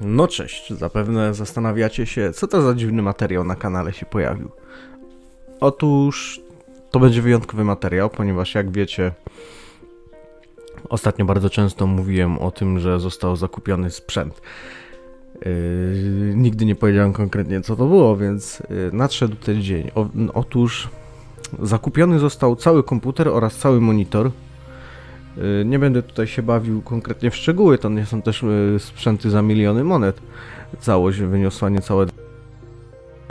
No cześć, zapewne zastanawiacie się, co to za dziwny materiał na kanale się pojawił. Otóż to będzie wyjątkowy materiał, ponieważ jak wiecie, ostatnio bardzo często mówiłem o tym, że został zakupiony sprzęt. Yy, nigdy nie powiedziałem konkretnie co to było, więc yy, nadszedł ten dzień. O, otóż zakupiony został cały komputer oraz cały monitor. Yy, Nie będę tutaj się bawił konkretnie w szczegóły, to nie są też yy, sprzęty za miliony monet. Całość wyniosła niecałe.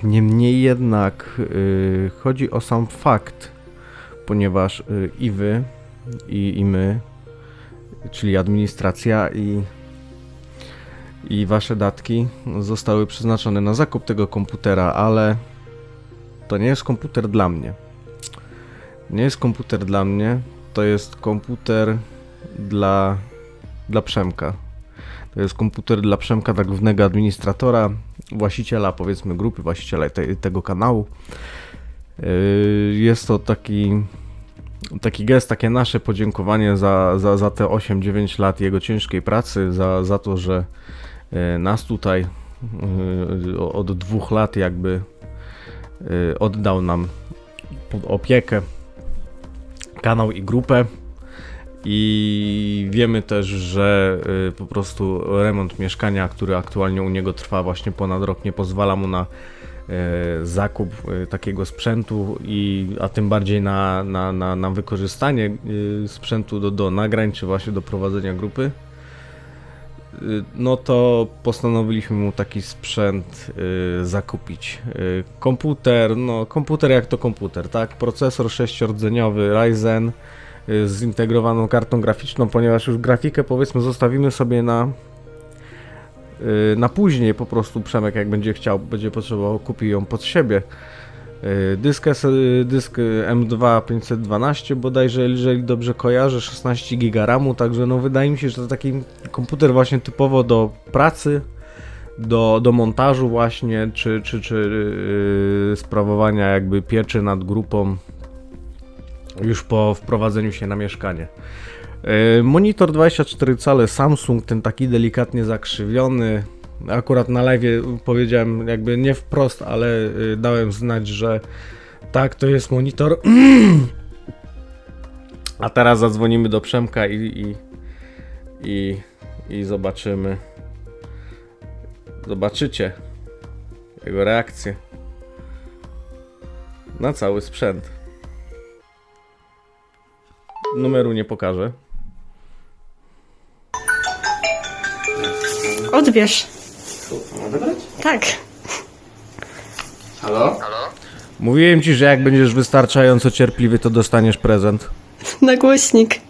Niemniej jednak yy, chodzi o sam fakt, ponieważ i wy, i, i my, czyli administracja i, i wasze datki zostały przeznaczone na zakup tego komputera, ale to nie jest komputer dla mnie. Nie jest komputer dla mnie, to jest komputer dla, dla Przemka. To jest komputer dla Przemka, tak głównego administratora, właściciela, powiedzmy, grupy, właściciela te, tego kanału. Yy, Jest to taki, taki gest, takie nasze podziękowanie za, za, za te 8-9 lat jego ciężkiej pracy, za, za to, że yy, nas tutaj yy, od dwóch lat jakby oddał nam opiekę kanał i grupę. I wiemy też, że y, po prostu remont mieszkania, który aktualnie u niego trwa właśnie ponad rok, nie pozwala mu na y, zakup y, takiego sprzętu, i, a tym bardziej na, na, na, na wykorzystanie sprzętu do, do nagrań, czy właśnie do prowadzenia grupy. Y, No to postanowiliśmy mu taki sprzęt y, zakupić. Y, komputer, no komputer jak to komputer, tak? Procesor sześciordzeniowy Ryzen y, z zintegrowaną kartą graficzną, ponieważ już grafikę powiedzmy zostawimy sobie na y, na później po prostu Przemek jak będzie chciał, będzie potrzebował kupi ją pod siebie. Y, Dysk, y, dysk y, M2 512 bodajże, jeżeli dobrze kojarzę, 16 GB RAMu, także no wydaje mi się, że to taki komputer właśnie typowo do pracy, do, do montażu właśnie, czy, czy, czy yy, sprawowania jakby pieczy nad grupą już po wprowadzeniu się na mieszkanie. Yy, Monitor 24 cale Samsung, ten taki delikatnie zakrzywiony. Akurat na live powiedziałem jakby nie wprost, ale yy, dałem znać, że tak, to jest monitor. A teraz zadzwonimy do Przemka i, i, i, i zobaczymy. Zobaczycie jego reakcję na cały sprzęt. Numeru nie pokażę. Odbierz. Odebrać? Tak. Halo? Mówiłem ci, że jak będziesz wystarczająco cierpliwy, to dostaniesz prezent. Na głośnik.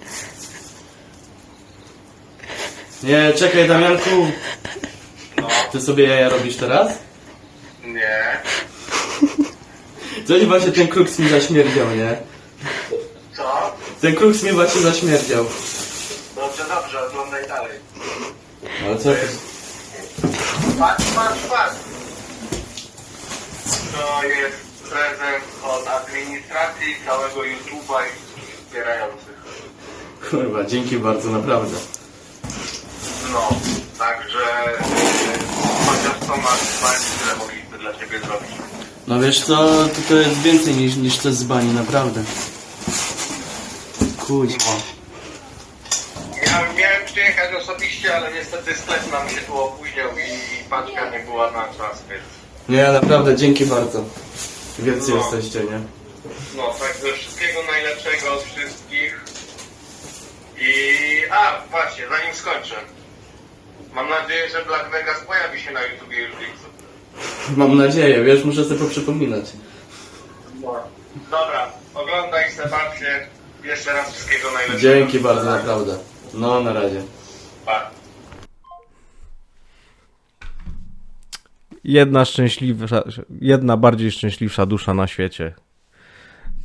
Nie, czekaj Damianku. Ty sobie jaja robisz teraz? Nie. Coś właśnie ten kruks mi zaśmierdział, nie? Co? Ten kruks mi właśnie zaśmierdział. Dobrze, dobrze, oglądaj dalej. Ale co? Patrz, patrz, patrz. To jest prezent od administracji całego YouTube'a i wszystkich wspierających. Kurwa, dzięki bardzo, naprawdę. No, także yy, chociaż co masz spać, tyle mogliśmy dla Ciebie zrobić. No wiesz co, to, to jest więcej niż, niż to z bani, naprawdę. Kuźwa. Miałem, miałem przyjechać osobiście, ale niestety sklep nam się tu opóźniał i paczka nie była na czas, więc... Nie, naprawdę, dzięki bardzo. Wielcy No. jesteście, nie? No, także wszystkiego najlepszego od wszystkich. I... A, właśnie, zanim skończę. Mam nadzieję, że Black Vegas pojawi się na YouTubie już w lipcu. Mam nadzieję, wiesz, muszę sobie poprzypominać. Dobra, oglądaj se, baw się. Jeszcze raz wszystkiego najlepszego. Dzięki bardzo, naprawdę. No, na razie. Pa. Jedna szczęśliwsza, jedna bardziej szczęśliwsza dusza na świecie.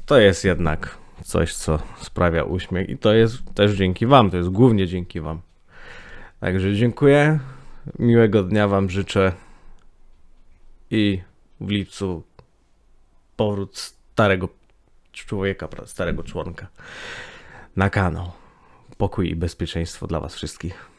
To jest jednak coś, co sprawia uśmiech i to jest też dzięki wam, to jest głównie dzięki wam. Także dziękuję, miłego dnia wam życzę i w lipcu powrót starego człowieka, starego członka na kanał. Pokój i bezpieczeństwo dla was wszystkich.